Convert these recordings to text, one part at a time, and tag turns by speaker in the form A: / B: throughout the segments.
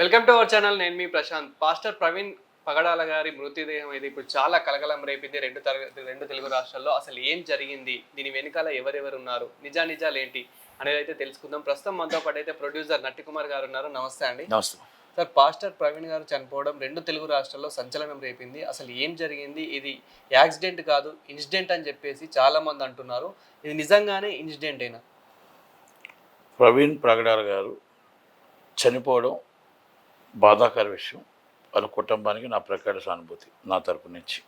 A: Welcome to our channel నేను మీ Prashanth. Pastor Praveen Pagadala గారి మృతదేహం ఇది ఇప్పుడు చాలా కలకలం రేపింది రెండు తరగతి రెండు తెలుగు రాష్ట్రాల్లో. అసలు ఏం జరిగింది? దీని వెనకాల ఎవరెవరు ఉన్నారు? నిజా నిజాలు ఏంటి అనేది అయితే తెలుసుకుందాం. ప్రస్తుతం మనతో పాటు అయితే ప్రొడ్యూసర్ నట్టి కుమార్ గారు ఉన్నారు. నమస్తే అండి.
B: నమస్తే.
A: సార్ పాస్టర్ ప్రవీణ్ గారు చనిపోవడం రెండు తెలుగు రాష్ట్రాల్లో సంచలనం రేపింది. అసలు ఏం జరిగింది? ఇది యాక్సిడెంట్ కాదు ఇన్సిడెంట్ అని చెప్పేసి చాలా మంది అంటున్నారు. ఇది నిజంగానే ఇన్సిడెంట్ అయినా
B: ప్రవీణ్ ప్రగడాల గారు చనిపోవడం బాధాకర విషయం. వాళ్ళ కుటుంబానికి నా ప్రకార సానుభూతి నా తరపు నుంచి.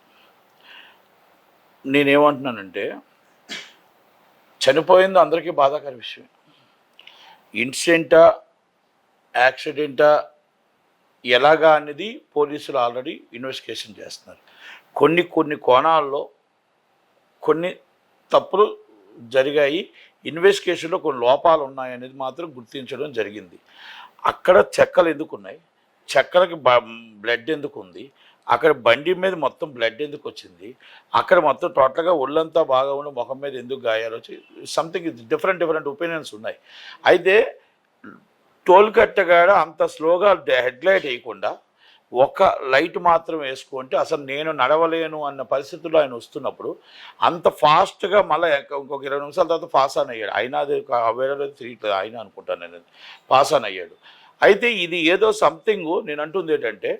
B: నేనేమంటున్నానంటే చనిపోయింది అందరికీ బాధాకర విషయం. ఇన్సిడెంటా యాక్సిడెంటా ఎలాగా అనేది పోలీసులు ఆల్రెడీ ఇన్వెస్టిగేషన్ చేస్తున్నారు. కొన్ని కొన్ని కోణాల్లో కొన్ని తప్పులు జరిగాయి. ఇన్వెస్టిగేషన్లో కొన్ని లోపాలు ఉన్నాయనేది మాత్రం గుర్తించడం జరిగింది. అక్కడ చెక్కలు ఎందుకున్నాయి? చక్కెరకి బ్లడ్ ఎందుకు ఉంది? అక్కడ బండి మీద మొత్తం బ్లడ్ ఎందుకు వచ్చింది? అక్కడ మొత్తం టోటల్గా ఒళ్ళంతా బాగా ఉండి ముఖం మీద ఎందుకు గాయాలు వచ్చి సంథింగ్ డిఫరెంట్ డిఫరెంట్ ఒపీనియన్స్ ఉన్నాయి. అయితే టోల్ కట్టగాడ అంత స్లోగా హెడ్ లైట్ వేయకుండా ఒక లైట్ మాత్రం వేసుకుంటే అసలు నేను నడవలేను అన్న పరిస్థితుల్లో ఆయన వస్తున్నప్పుడు అంత ఫాస్ట్గా మళ్ళీ ఇంకొక ఇరవై నిమిషాల తర్వాత పాస్ ఆన్ అయ్యాడు. అయినా అది వేరే తిరిగి ఆయన అనుకుంటాను నేను పాస్ ఆన్ అయ్యాడు. అయితే ఇది ఏదో సంథింగ్ నేను అంటుంది ఏంటంటే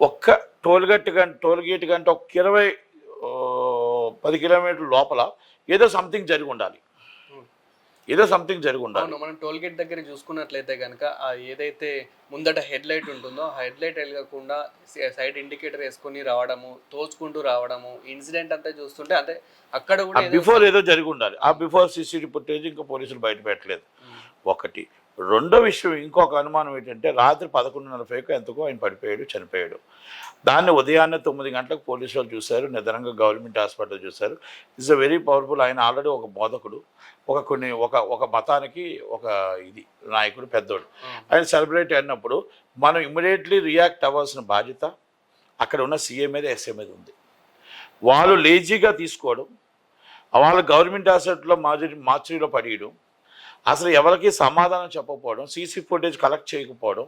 B: ఒక్క టోల్ గేట్ కంటే టోల్ గేట్ కంటే ఒక ఇరవై పది కిలోమీటర్ల లోపల ఏదో సంథింగ్ జరిగి ఉండాలి. ఏదో సంథింగ్ జరిగి ఉండాలి.
A: మనం టోల్ గేట్ దగ్గర చూసుకున్నట్లయితే కనుక ఆ ఏదైతే ముందట హెడ్ లైట్ ఉంటుందో ఆ హెడ్ లైట్ వెలగకుండా సైడ్ ఇండికేటర్ వేసుకొని రావడము తోచుకుంటూ రావడము ఇన్సిడెంట్ అంతా చూస్తుంటే అంటే అక్కడ కూడా
B: బిఫోర్ ఏదో జరిగి ఉండాలి. ఆ బిఫోర్ సీసీటీ ఫుటేజ్ ఇంకా పోలీసులు బయట పెట్టలేదు. ఒకటి రెండో విషయం ఇంకొక అనుమానం ఏంటంటే రాత్రి పదకొండు నలభైకు ఎంతకో ఆయన పడిపోయాడు చనిపోయాడు. దాన్ని ఉదయాన్నే తొమ్మిది గంటలకు పోలీసు వాళ్ళు చూశారు. నిదానంగా గవర్నమెంట్ హాస్పిటల్ చూశారు. ఇట్స్ అ వెరీ పవర్ఫుల్ ఆయన ఆల్రెడీ ఒక బోధకుడు ఒక కొన్ని ఒక ఒక మతానికి ఒక ఇది నాయకుడు పెద్దోడు.
A: ఉమ్,
B: ఆయన సెలబ్రేట్ అయినప్పుడు మనం ఇమ్మీడియట్లీ రియాక్ట్ అవ్వాల్సిన బాధ్యత అక్కడ ఉన్న సీఏ మీద ఎస్ఏ మీద ఉంది. వాళ్ళు లేజీగా తీసుకోవడం వాళ్ళ గవర్నమెంట్ హాస్పిటల్లో మార్చి మార్చిలో పడేయడం అసలు ఎవరికి సమాధానం చెప్పకపోవడం సీసీ ఫుటేజ్ కలెక్ట్ చేయకపోవడం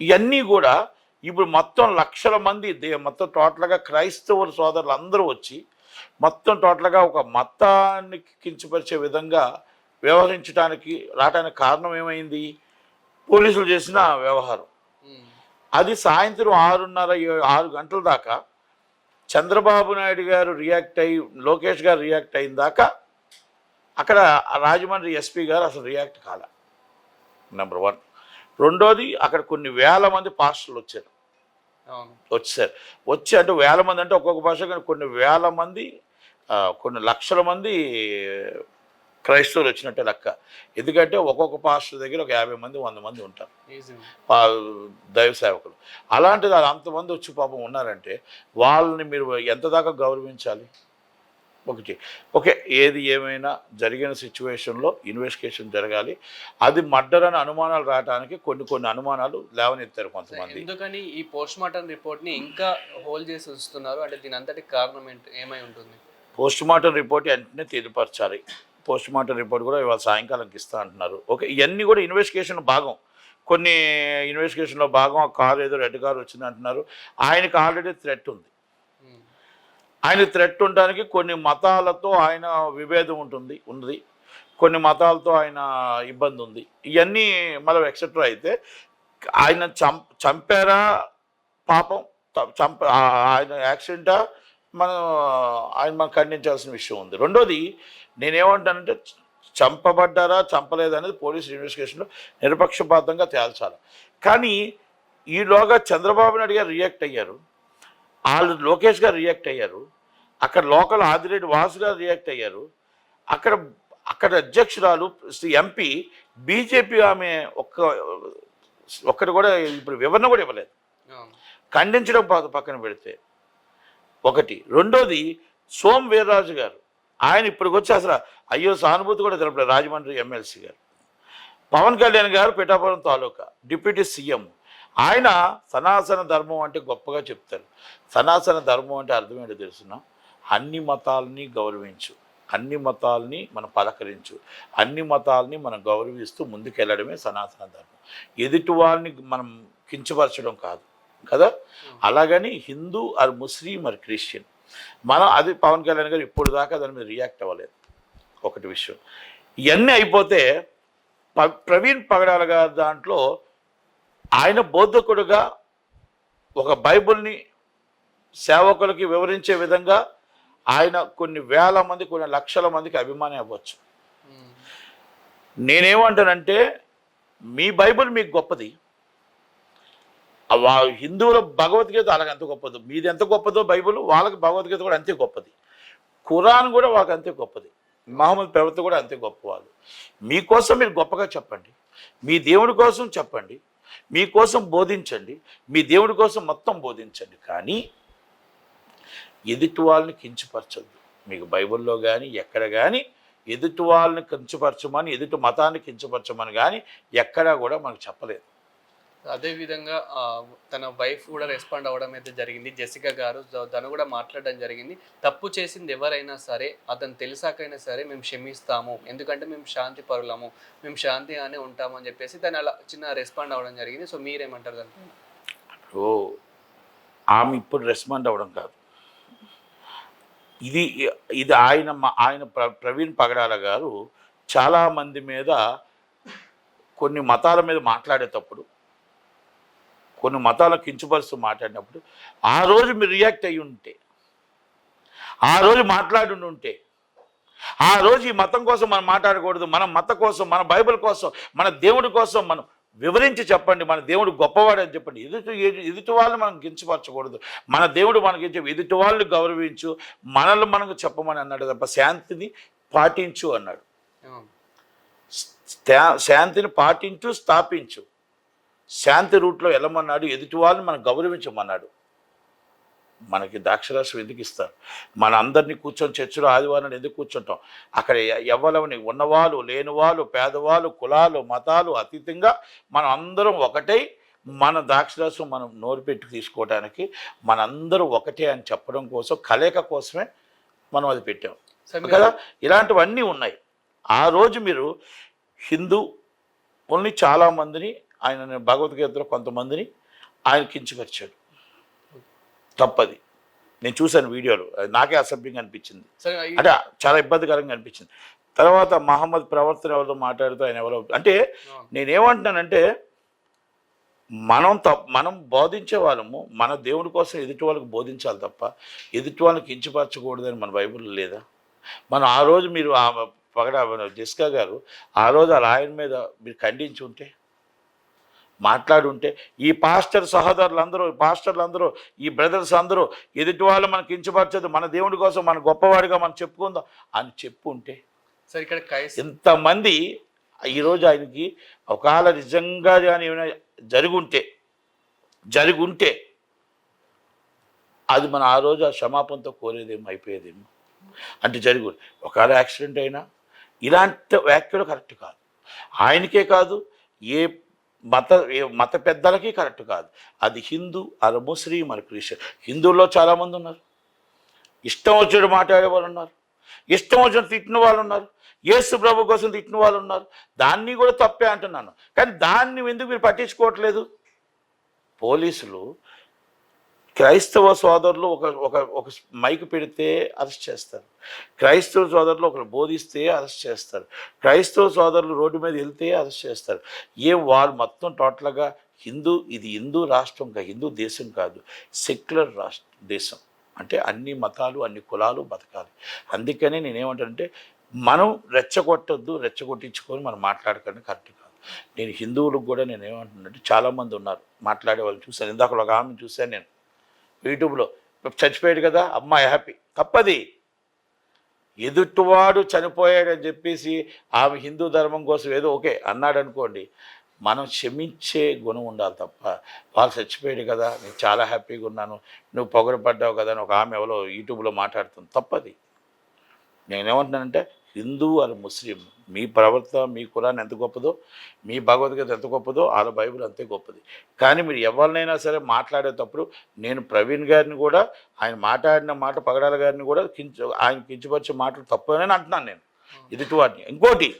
B: ఇవన్నీ కూడా ఇప్పుడు మొత్తం లక్షల మంది మొత్తం టోటల్గా క్రైస్తవుల సోదరులు అందరూ వచ్చి మొత్తం టోటల్గా ఒక మతాన్ని కించపరిచే విధంగా వ్యవహరించడానికి రావడానికి కారణం ఏమైంది? పోలీసులు చేసిన వ్యవహారం. అది సాయంత్రం ఆరున్నర ఆరు గంటల దాకా చంద్రబాబు నాయుడు గారు రియాక్ట్ అయ్యి లోకేష్ గారు రియాక్ట్ అయిన దాకా అక్కడ రాజమండ్రి ఎస్పీ గారు అసలు రియాక్ట్ కాల. నెంబర్ వన్ రెండోది అక్కడ కొన్ని వేల మంది పాస్టర్లు వచ్చారు. వచ్చారు. వచ్చి అంటే వేల మంది అంటే ఒక్కొక్క భాష కానీ కొన్ని వేల మంది కొన్ని లక్షల మంది క్రైస్తవులు వచ్చినట్టే లెక్క. ఎందుకంటే ఒక్కొక్క పాస్టర్ దగ్గర ఒక యాభై మంది వంద మంది ఉంటారు. దైవ సేవకులు. అలాంటిది అంతమంది వచ్చి పాపం ఉన్నారంటే వాళ్ళని మీరు ఎంత దాకా గౌరవించాలి? ఒకటి. ఓకే ఏది ఏమైనా జరిగిన సిచ్యువేషన్లో ఇన్వెస్టిగేషన్ జరగాలి. అది మర్డర్ అని అనుమానాలు రావడానికి కొన్ని కొన్ని అనుమానాలు లేవనెత్తారు కొంతమంది.
A: ఎందుకని ఈ పోస్ట్ మార్టం రిపోర్ట్ని ఇంకా హోల్డ్ చేసి ఉంచుతున్నారు? అంటే దీని అంతటి కారణం ఏమై ఉంటుంది?
B: పోస్ట్ మార్టం రిపోర్ట్ వెంటనే తెలియపరచాలి పోస్ట్ మార్టం రిపోర్ట్ కూడా ఇవాళ సాయంకాలంకి ఇస్తా అంటున్నారు. ఓకే ఇవన్నీ కూడా ఇన్వెస్టిగేషన్ భాగం. కొన్ని ఇన్వెస్టిగేషన్లో భాగం ఆ కారు ఏదో రెడ్ కారు వచ్చింది అంటున్నారు ఆయనకి ఆల్రెడీ థ్రెట్ ఉంది. ఆయన థ్రెట్ ఉండడానికి కొన్ని మతాలతో ఆయన విభేదం ఉంటుంది ఉంది కొన్ని మతాలతో ఆయన ఇబ్బంది ఉంది. ఇవన్నీ మళ్ళీ ఎక్సెట్రా అయితే ఆయన చం చంపారా? పాపం చంప ఆయన యాక్సిడెంటా మనం ఆయన మనం ఖండించాల్సిన విషయం ఉంది. రెండోది నేనేమంటానంటే చంపబడ్డారా? చంపలేదనేది పోలీస్ ఇన్వెస్టిగేషన్లో నిరపక్షపాతంగా తేల్చాలి. కానీ ఈలోగా చంద్రబాబు నాయుడు గారు రియాక్ట్ అయ్యారు. వాళ్ళు లోకేష్ గారు రియాక్ట్ అయ్యారు. అక్కడ లోకల్ ఆదిరెడ్డి వాసు గారు రియాక్ట్ అయ్యారు. అక్కడ అక్కడ అధ్యక్షురాలు ఎంపీ బీజేపీ ఆమె ఒక్క ఒక్కటి కూడా ఇప్పుడు వివరణ కూడా ఇవ్వలేదు. ఖండించడం పక్క- పక్కన పెడితే. ఒకటి. రెండోది సోమ్ వీర్రాజు గారు. ఆయన ఇప్పటికి వచ్చి అసలు అయ్యో సానుభూతి కూడా తెలపలేదు రాజమండ్రి ఎమ్మెల్సీ గారు. పవన్ కళ్యాణ్ గారు పిఠాపురం తాలూకా డిప్యూటీ సీఎం. ఆయన సనాతన ధర్మం అంటే గొప్పగా చెప్తారు. సనాతన ధర్మం అంటే అర్థం ఏంటో తెలుసునా? అన్ని మతాలని గౌరవించు. అన్ని మతాల్ని మనం పలకరించు. అన్ని మతాల్ని మనం గౌరవిస్తూ ముందుకెళ్ళడమే సనాతన ధర్మం. ఎదుటి వాళ్ళని మనం కించపరచడం కాదు. కదా? అలాగని Hindu or Muslim or Christian. మనం అది పవన్ కళ్యాణ్ గారు ఇప్పుడు దాకా దాని మీద రియాక్ట్ అవ్వలేదు. ఒకటి విషయం. ఇవన్నీ అయిపోతే ప్రవీణ్ పగడాల గారి దాంట్లో ఆయన బోధకుడుగా ఒక బైబిల్ని సేవకులకి వివరించే విధంగా ఆయన కొన్ని వేల మంది కొన్ని లక్షల మందికి అభిమాని అవ్వచ్చు. నేనేమంటానంటే మీ బైబిల్ మీకు గొప్పది. వా- హిందువుల భగవద్గీత వాళ్ళకి ఎంత గొప్పదో. మీది ఎంత గొప్పదో బైబిల్ వాళ్ళకి భగవద్గీత కూడా అంతే గొప్పది. ఖురాన్ కూడా వాళ్ళకి అంతే గొప్పది. మహమ్మద్ ప్రవక్త కూడా అంతే గొప్పవాళ్ళు మీకోసం మీరు గొప్పగా చెప్పండి. మీ దేవుడి కోసం చెప్పండి. మీకోసం బోధించండి మీ దేవుడి కోసం మొత్తం బోధించండి కానీ ఎదుటి వాళ్ళని కించపరచద్దు. మీకు బైబిల్లో కానీ ఎక్కడ కానీ ఎదుటి వాళ్ళని కించపరచమని ఎదుటి మతాన్ని కించపరచమని కానీ ఎక్కడా కూడా మనకు చెప్పలేదు.
A: అదేవిధంగా తన వైఫ్ కూడా రెస్పాండ్ అవ్వడం అయితే జరిగింది. జెసికా గారు తను కూడా మాట్లాడడం జరిగింది. తప్పు చేసింది ఎవరైనా సరే అతను తెలిసాకైనా సరే మేము క్షమిస్తాము. ఎందుకంటే మేము శాంతి పరులము. మేము శాంతిగానే ఉంటాము అని చెప్పేసి తను అలా చిన్న రెస్పాండ్ అవ్వడం జరిగింది. సో మీరేమంటారు దానిపైన
B: ఓ ఆమె ఇప్పుడు రెస్పాండ్ అవ్వడం కాదు. ఇది ఇది ఆయన మా- ఆయన ప్ర- ప్రవీణ్ పగడాల గారు చాలామంది మీద కొన్ని మతాల మీద మాట్లాడేటప్పుడు కొన్ని మతాల కించపరుస్తూ మాట్లాడినప్పుడు ఆ రోజు మీరు రియాక్ట్ అయ్యి ఉంటే ఆ రోజు మాట్లాడి ఉంటే ఆ రోజు ఈ మతం కోసం మనం మాట్లాడకూడదు మన మత కోసం మన బైబిల్ కోసం మన దేవుడి కోసం మనం వివరించి చెప్పండి మన దేవుడు గొప్పవాడు అని చెప్పండి. ఎదుటి ఎదు- ఎదుటి వాళ్ళని మనం కించపరచకూడదు. మన దేవుడు మనకి చెప్పి ఎదుటి వాళ్ళని గౌరవించు మనల్ని మనకు చెప్పమని అన్నాడు తప్ప శాంతిని పాటించు అన్నాడు. శాంతిని పాటించు స్థాపించు. శాంతి రూట్లో వెళ్ళమన్నాడు ఎదుటి వాళ్ళని మనం గౌరవించమన్నాడు. మనకి ద్రాక్షరాశం ఎందుకు ఇస్తారు? మన అందరినీ కూర్చొని చర్చలో ఆదివారం ఎందుకు కూర్చుంటాం? అక్కడ ఎ- ఎవరెవరిని ఉన్నవాళ్ళు లేనివాళ్ళు పేదవాళ్ళు కులాలు మతాలు అతీతంగా మనం అందరం ఒకటై మన ద్రాక్షరాశం మనం నోరు పెట్టి తీసుకోవడానికి మనందరం ఒకటే అని చెప్పడం కోసం కలయిక కోసమే మనం అది పెట్టాం. కదా? ఇలాంటివన్నీ ఉన్నాయి. ఆ రోజు మీరు హిందూ ఓన్లీ చాలామందిని ఆయన భగవద్గీతలో కొంతమందిని ఆయన కించపరిచాడు. తప్పది. నేను చూశాను వీడియోలు. అది నాకే అసభ్యంగా అనిపించింది. అంటే చాలా ఇబ్బందికరంగా అనిపించింది. తర్వాత మహమ్మద్ ప్రవర్తన ఎవరితో మాట్లాడుతూ ఆయన ఎవరో అంటే నేనేమంటున్నానంటే మనం తప్ప మనం బోధించే వాళ్ళము మన దేవుడి కోసం ఎదుటి వాళ్ళకి బోధించాలి తప్ప ఎదుటి వాళ్ళకి కించపరచకూడదని మన బైబిల్లో లేదా? మనం ఆ రోజు మీరు ఆ పగడ జెస్కా గారు ఆ రోజు ఆ ఆయన మీద మీరు ఖండించి ఉంటే మాట్లాడుంటే ఈ పాస్టర్ సహోదరులందరూ ఈ పాస్టర్లు అందరూ ఈ బ్రదర్స్ అందరూ ఎదుటి వాళ్ళు మనకి కించపరచదు మన దేవుడి కోసం మన గొప్పవాడిగా మనం చెప్పుకుందాం అని చెప్పు ఉంటే
A: సరే ఇక్కడ కైస్
B: ఎంతమంది ఈరోజు ఆయనకి ఒకవేళ నిజంగా కానీ ఏమైనా జరుగుంటే జరుగుంటే అది మన ఆ రోజు ఆ క్షమాపణతో కోరేదేమో అయిపోయేదేమో. అంటే జరుగు ఒకవేళ యాక్సిడెంట్ అయినా ఇలాంటి వ్యాఖ్యలు కరెక్ట్ కాదు. ఆయనకే కాదు ఏ మత మత పెద్దలకి కరెక్ట్ కాదు. అది హిందూ అది ముస్లిం మరి క్రిస్టియన్ హిందువుల్లో చాలామంది ఉన్నారు. ఇష్టం వచ్చాడు మాట్లాడే వాళ్ళు ఉన్నారు. ఇష్టం వచ్చిన తిట్టిన వాళ్ళు ఉన్నారు. యేసు ప్రభు కోసం తిట్టిన వాళ్ళు ఉన్నారు. దాన్ని కూడా తప్పే అంటున్నాను. కానీ దాన్ని ఎందుకు మీరు పట్టించుకోవట్లేదు? పోలీసులు క్రైస్తవ సోదరులు ఒక ఒక ఒక మైక్ పెడితే అరెస్ట్ చేస్తారు. క్రైస్తవ సోదరులు ఒకరు బోధిస్తే అరెస్ట్ చేస్తారు. క్రైస్తవ సోదరులు రోడ్డు మీద వెళ్తే అరెస్ట్ చేస్తారు. ఏ వాళ్ళు మొత్తం టోటల్గా హిందూ ఇది హిందూ రాష్ట్రం కాదు హిందూ దేశం కాదు సెక్యులర్ రాష్ట్ర దేశం. అంటే అన్ని మతాలు అన్ని కులాలు బతకాలి. అందుకనే నేనేమంటానంటే మనం రెచ్చగొట్టద్దు రెచ్చగొట్టించుకొని మనం మాట్లాడకండి కరెక్ట్ కాదు. నేను హిందువులకు కూడా నేను ఏమంటున్నానంటే చాలామంది ఉన్నారు మాట్లాడే వాళ్ళు చూశాను ఇందాక ఒక ఆమె చూశాను నేను. యూట్యూబ్లో. చచ్చిపోయాడు కదా అమ్మాయి హ్యాపీ. తప్పది. ఎదుటివాడు చనిపోయాడని చెప్పేసి ఆమె హిందూ ధర్మం కోసం ఏదో ఓకే అన్నాడు అనుకోండి మనం క్షమించే గుణం ఉండాలి తప్ప వాళ్ళు చచ్చిపోయాడు కదా నేను చాలా హ్యాపీగా ఉన్నాను నువ్వు పొగరపడ్డావు కదా అని ఒక ఆమె ఎవరో యూట్యూబ్లో మాట్లాడుతుంది. తప్పది. నేనేమంటున్నానంటే హిందూ అది ముస్లిం మీ ప్రవర్తన మీ కులాన్ని ఎంత గొప్పదో మీ భగవద్గీత ఎంత గొప్పదో వాళ్ళ బైబిల్ అంతే గొప్పది. కానీ మీరు ఎవరినైనా సరే మాట్లాడేటప్పుడు నేను ప్రవీణ్ గారిని కూడా ఆయన మాట్లాడిన మాట పగడాల గారిని కూడా కించ ఆయన కించపరిచే మాటలు తప్పని అంటున్నాను నేను. ఎదుటి వాడిని ఇంకోటి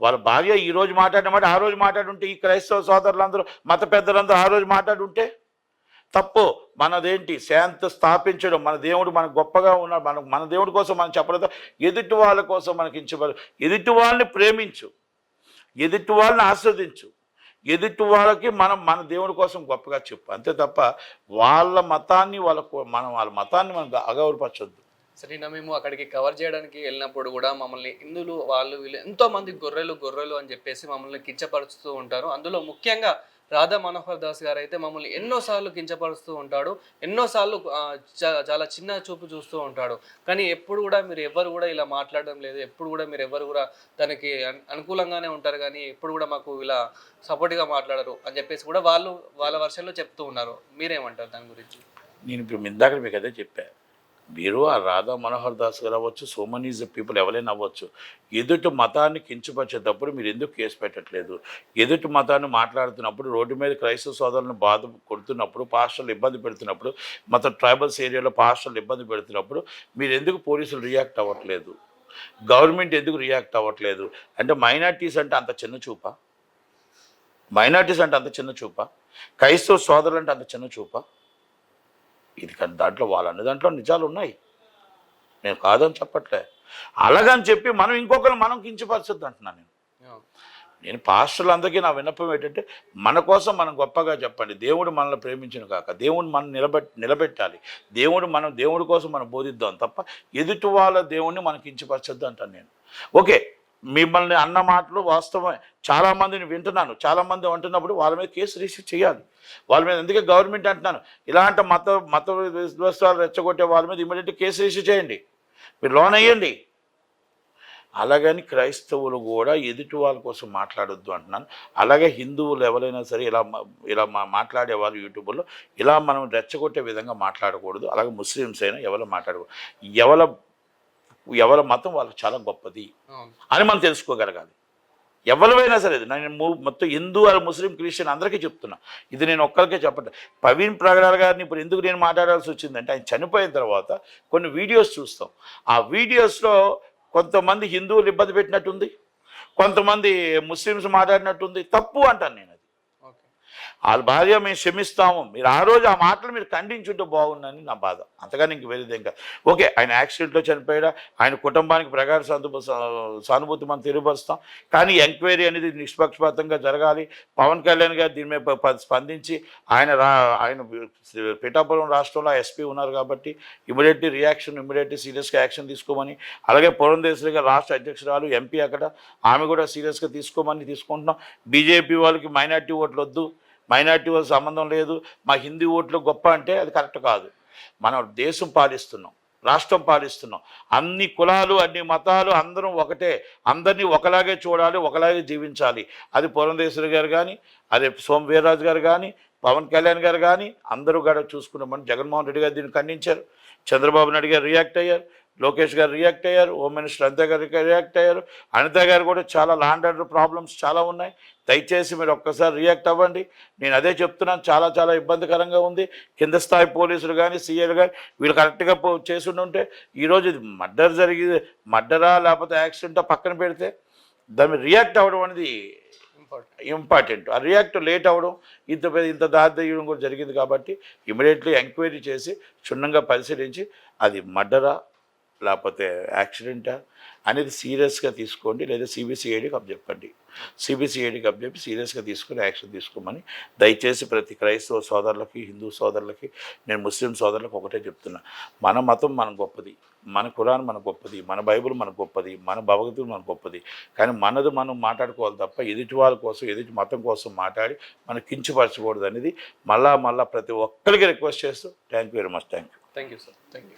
B: వాళ్ళ భార్య ఈ రోజు మాట్లాడిన మాట ఆ రోజు మాట్లాడుంటే ఈ క్రైస్తవ సోదరులందరూ మత పెద్దలందరూ ఆ రోజు మాట్లాడుంటే తప్పు. మనదేంటి? శాంతి స్థాపించడం. మన దేవుడు మనకు గొప్పగా ఉన్నాడు. మన మన దేవుడి కోసం మనం చెప్పలేదు? ఎదుటి వాళ్ళ కోసం మనకి ఇచ్చబడు ఎదుటి వాళ్ళని ప్రేమించు. ఎదుటి వాళ్ళని ఆస్వాదించు. ఎదుటి వాళ్ళకి మనం మన దేవుడి కోసం గొప్పగా చెప్పు. అంతే తప్ప వాళ్ళ మతాన్ని వాళ్ళ మనం వాళ్ళ మతాన్ని మనం అగౌరపరచొద్దు
A: సరేనా మేము అక్కడికి కవర్ చేయడానికి వెళ్ళినప్పుడు కూడా మమ్మల్ని హిందువులు వాళ్ళు వీళ్ళు ఎంతో మంది గొర్రెలు గొర్రెలు అని చెప్పేసి మమ్మల్ని కించపరుస్తూ ఉంటారు. అందులో ముఖ్యంగా రాధా మనోహర్ దాస్ గారు అయితే మమ్మల్ని ఎన్నోసార్లు కించపరుస్తూ ఉంటాడు. ఎన్నోసార్లు చాలా చిన్న చూపు చూస్తూ ఉంటాడు. కానీ ఎప్పుడు కూడా మీరు ఎవరు కూడా ఇలా మాట్లాడడం లేదు. ఎప్పుడు కూడా మీరు ఎవరు కూడా తనకి అనుకూలంగానే ఉంటారు. కానీ ఎప్పుడు కూడా మాకు ఇలా సపోర్ట్గా మాట్లాడరు అని చెప్పేసి కూడా వాళ్ళు వాళ్ళ వర్షంలో చెప్తూ ఉన్నారు. మీరేమంటారు దాని గురించి?
B: నేను ఇప్పుడు ఇందాక మీకు అదే చెప్పాను మీరు ఆ రాధా మనోహర్ దాస్ గారు అవ్వచ్చు సో మనీ పీపుల్ ఎవరైనా అవ్వచ్చు ఎదుటి మతాన్ని కించపరిచేటప్పుడు మీరు ఎందుకు కేసు పెట్టట్లేదు? ఎదుటి మతాన్ని మాట్లాడుతున్నప్పుడు రోడ్డు మీద క్రైస్తవ సోదరులను బాధ కొడుతున్నప్పుడు పాస్టర్లు ఇబ్బంది పెడుతున్నప్పుడు మత ట్రైబల్స్ ఏరియాలో పాస్టర్లు ఇబ్బంది పెడుతున్నప్పుడు మీరు ఎందుకు పోలీసులు రియాక్ట్ అవ్వట్లేదు? గవర్నమెంట్ ఎందుకు రియాక్ట్ అవ్వట్లేదు? అంటే మైనార్టీస్ అంటే అంత చిన్న చూపా? మైనార్టీస్ అంటే అంత చిన్న చూపా? క్రైస్తవ సోదరులు అంటే అంత చిన్న చూపా? ఇది కానీ దాంట్లో వాళ్ళ అన్ని దాంట్లో నిజాలు ఉన్నాయి. నేను కాదని చెప్పట్లే. అలాగని చెప్పి మనం ఇంకొకరు మనం కించపరచొద్దు అంటున్నాను నేను. నేను పాస్టర్లందరికీ నా విన్నపం ఏంటంటే మన కోసం మనం గొప్పగా చెప్పండి. దేవుడు మనల్ని ప్రేమించిన కాక దేవుడు మనం నిలబెట్ నిలబెట్టాలి. దేవుడు మనం దేవుడి కోసం మనం బోధిద్దాం తప్ప ఎదుటి వాళ్ళ దేవుడిని మనం కించపరచొద్దు అంటాను నేను. ఓకే మిమ్మల్ని అన్న మాటలు వాస్తవమే చాలామందిని వింటున్నాను. చాలామంది అంటున్నప్పుడు వాళ్ళ మీద కేసు రిసీవ్ చేయాలి. వాళ్ళ మీద ఎందుకే గవర్నమెంట్ అంటున్నాను ఇలాంటి మత మత విశ్వాసాలు రెచ్చగొట్టే వాళ్ళ మీద ఇమీడియట్ కేసు రిసీవ్ చేయండి. మీరు లోన్ అయ్యండి. అలాగని క్రైస్తవులు కూడా ఎదుటి వాళ్ళ కోసం మాట్లాడొద్దు అంటున్నాను. అలాగే హిందువులు ఎవరైనా సరే ఇలా ఇలా మా మాట్లాడే వాళ్ళు యూట్యూబ్లో ఇలా మనం రెచ్చగొట్టే విధంగా మాట్లాడకూడదు. అలాగే ముస్లిమ్స్ అయినా ఎవరో మాట్లాడకూడదు. ఎవరి ఎవరి మతం వాళ్ళకి చాలా గొప్పది అని మనం తెలుసుకోగలగాలి. ఎవరివైనా సరే నేను మొత్తం హిందూ আর ముస్లిం క్రిస్టియన్ అందరికీ చెప్తున్నా. ఇది నేను ఒక్కరికే చెప్పట్లేదు ప్రవీణ్ ప్రగడాల్ గారిని ఇప్పుడు ఎందుకు నేను మాట్లాడాల్సి వచ్చిందంటే ఆయన చనిపోయిన తర్వాత కొన్ని వీడియోస్ చూస్తాం. ఆ వీడియోస్లో కొంతమంది హిందువులు ఇబ్బంది పెట్టినట్టుంది కొంతమంది ముస్లిమ్స్ మాట్లాడినట్టుంది తప్పు అంటాను నేను. వాళ్ళ భార్య మేము క్షమిస్తాము. మీరు ఆ రోజు ఆ మాటలు మీరు ఖండించుంటే బాగుందని నా బాధ. అంతగా నీకు వేరేదేం కాదు. ఓకే ఆయన యాక్సిడెంట్లో చనిపోయాడా? ఆయన కుటుంబానికి ప్రగాఢ సంతు సానుభూతి మనం తెలియపరుస్తాం కానీ ఎంక్వైరీ అనేది నిష్పక్షపాతంగా జరగాలి. పవన్ కళ్యాణ్ గారు దీని మీద స్పందించి ఆయన ఆయన పిఠాపురం రాష్ట్రంలో ఎస్పీ ఉన్నారు కాబట్టి ఇమీడియట్లీ రియాక్షన్ ఇమీడియట్లీ సీరియస్గా యాక్షన్ తీసుకోమని అలాగే పురంధేశ్వరి గారు రాష్ట్ర అధ్యక్షురాలు ఎంపీ అక్కడ. ఆమె కూడా సీరియస్గా తీసుకోమని తీసుకుంటున్నాం. బీజేపీ వాళ్ళకి మైనార్టీ ఓట్లు వద్దు మైనార్టీ వాళ్ళ సంబంధం లేదు మా హిందీ ఓట్లు గొప్ప అంటే అది కరెక్ట్ కాదు. మనం దేశం పాలిస్తున్నాం రాష్ట్రం పాలిస్తున్నాం అన్ని కులాలు అన్ని మతాలు అందరం ఒకటే అందరినీ ఒకలాగే చూడాలి ఒకలాగే జీవించాలి. అది పురంధేశ్వరి గారు కానీ అదే సోమ వీర్రాజు గారు కానీ పవన్ కళ్యాణ్ గారు కానీ అందరూ కూడా చూసుకున్నామని జగన్మోహన్ రెడ్డి గారు దీన్ని ఖండించారు. చంద్రబాబు నాయుడు గారు రియాక్ట్ అయ్యారు. లోకేష్ గారు రియాక్ట్ అయ్యారు హోమ్ మినిస్టర్ అనిత గారు రియాక్ట్ అయ్యారు. అనిత గారు కూడా చాలా లాండ్ ఆర్డర్ ప్రాబ్లమ్స్ చాలా ఉన్నాయి. దయచేసి మీరు ఒక్కసారి రియాక్ట్ అవ్వండి. నేను అదే చెప్తున్నాను చాలా చాలా ఇబ్బందికరంగా ఉంది. కింద స్థాయి పోలీసులు కానీ సీఏలు కానీ వీళ్ళు కరెక్ట్గా పో చేసి ఉంటే ఈరోజు ఇది మర్డర్ జరిగి మర్డరా లేకపోతే యాక్సిడెంటా పక్కన పెడితే దాని మీద రియాక్ట్ అవ్వడం అనేది
A: ఇంపార్టెంట్
B: ఇంపార్టెంట్. ఆ రియాక్ట్ లేట్ అవ్వడం ఇంత పెద్ద- ఇంత దాదాయడం కూడా జరిగింది కాబట్టి ఇమీడియట్లీ ఎంక్వైరీ చేసి క్షుణ్ణంగా పరిశీలించి అది మర్డరా లేకపోతే యాక్సిడెంటా అనేది సీరియస్గా తీసుకోండి లేదా సిబిసిఐడికి అప్పచెప్పండి. సిబిసిఐడికి అప్పచెప్పి సీరియస్గా తీసుకుని యాక్షన్ తీసుకోమని దయచేసి ప్రతి క్రైస్తవ సోదరులకి హిందూ సోదరులకి నేను ముస్లిం సోదరులకు ఒకటే చెప్తున్నా. మన మతం మన గొప్పది మన కురాన్ మన గొప్పది మన బైబిల్ మన గొప్పది మన భగవద్గీత మన గొప్పది. కానీ మనది మనం మాట్లాడుకోవాలి తప్ప ఎదుటి వాళ్ళ కోసం ఎదుటి మతం కోసం మాట్లాడి మనం కించపరచకూడదు అనేది మళ్ళా మళ్ళా ప్రతి ఒక్కరికి రిక్వెస్ట్ చేస్తూ thank you very much. Thank you
A: thank you sir. Thank you